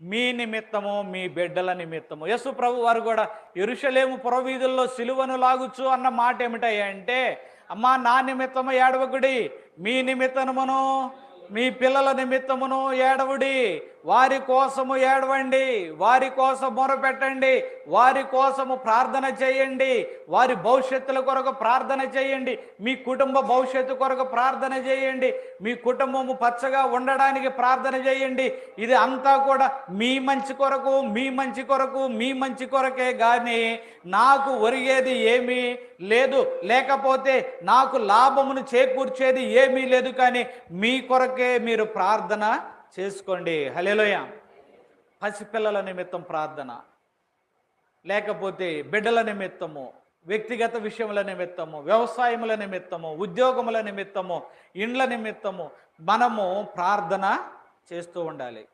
మీ నిమిత్తము మీ బిడ్డల నిమిత్తము. యశు ప్రభు వారు కూడా ఎరుషలేము పురవీధుల్లో సిలువను లాగుచు అన్న మాట ఏమిటంటే అమ్మా నా నిమిత్తము ఏడవకుడి మీ నిమిత్తమును మీ పిల్లల నిమిత్తమును ఏడవుడి వారి కోసము ఏడవండి వారి కోసం మొరపెట్టండి వారి కోసము ప్రార్థన చేయండి వారి భవిష్యత్తుల కొరకు ప్రార్థన చేయండి మీ కుటుంబ భవిష్యత్తు కొరకు ప్రార్థన చేయండి మీ కుటుంబము పచ్చగా ఉండడానికి ప్రార్థన చేయండి. ఇది అంతా కూడా మీ మంచి కొరకు మీ మంచి కొరకు మీ మంచి కొరకే కానీ నాకు ఒరిగేది ఏమీ లేదు. లేకపోతే నాకు లాభమును చేకూర్చేది ఏమీ లేదు కానీ మీ కొరకే మీరు ప్రార్థన చేసుకోండి. హలేలోయ పసిపిల్లల నిమిత్తం ప్రార్థన. లేకపోతే బిడ్డల నిమిత్తము వ్యక్తిగత విషయముల నిమిత్తము వ్యవసాయముల నిమిత్తము ఉద్యోగముల నిమిత్తము ఇండ్ల నిమిత్తము మనము ప్రార్థన చేస్తూ ఉండాలి.